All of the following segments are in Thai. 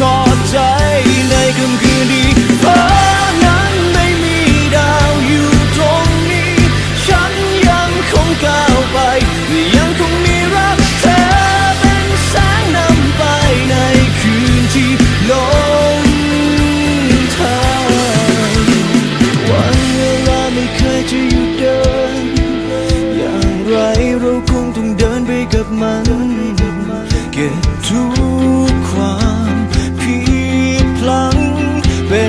ทอดใจในค่ำคืนดีฟ้านั้นไม่มีดาวอยู่ตรงนี้ ฉันยังคงก้าวไป ยังคงมีรักเธอเป็นแสงนำไปในคืนที่ลงทางวันเวลาไม่เคยจะหยุดเดิน อย่างไรเราคงต้องเดินไปกับมัน เก็บทุก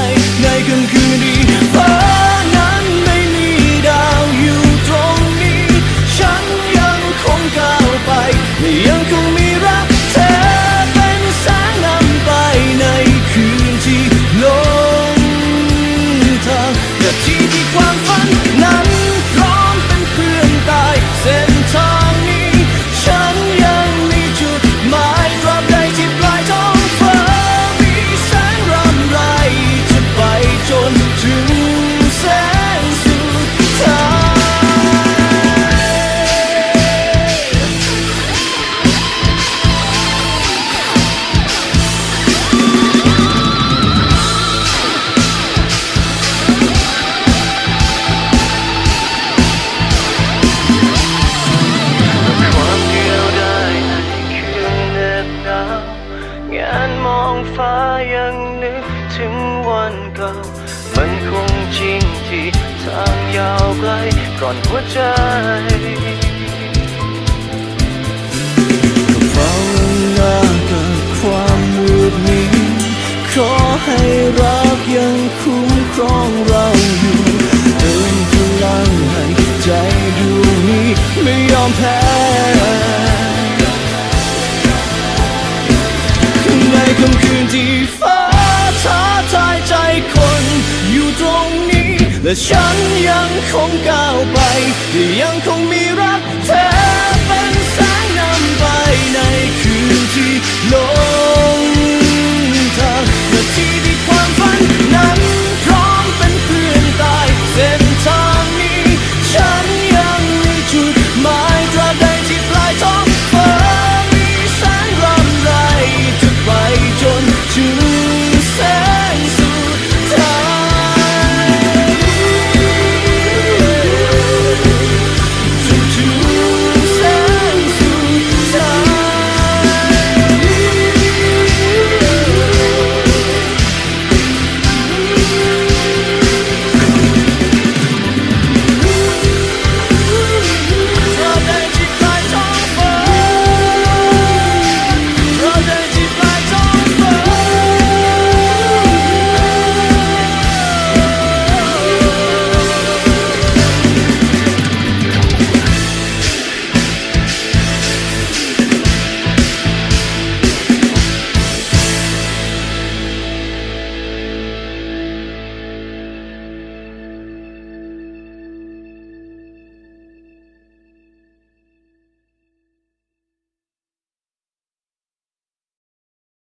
ย มันคงจริงที่ทางยาวไกลก่อนหัวใจเฝ้าหน้ากับความมืดมิดขอให้รักยังคุ้มครองเราอยู่เติมพลังให้ใจดวงนี้ไม่ยอมแพ้ในค่ำคืนที่ฟ้า และฉันยังคงก้าวไปยัง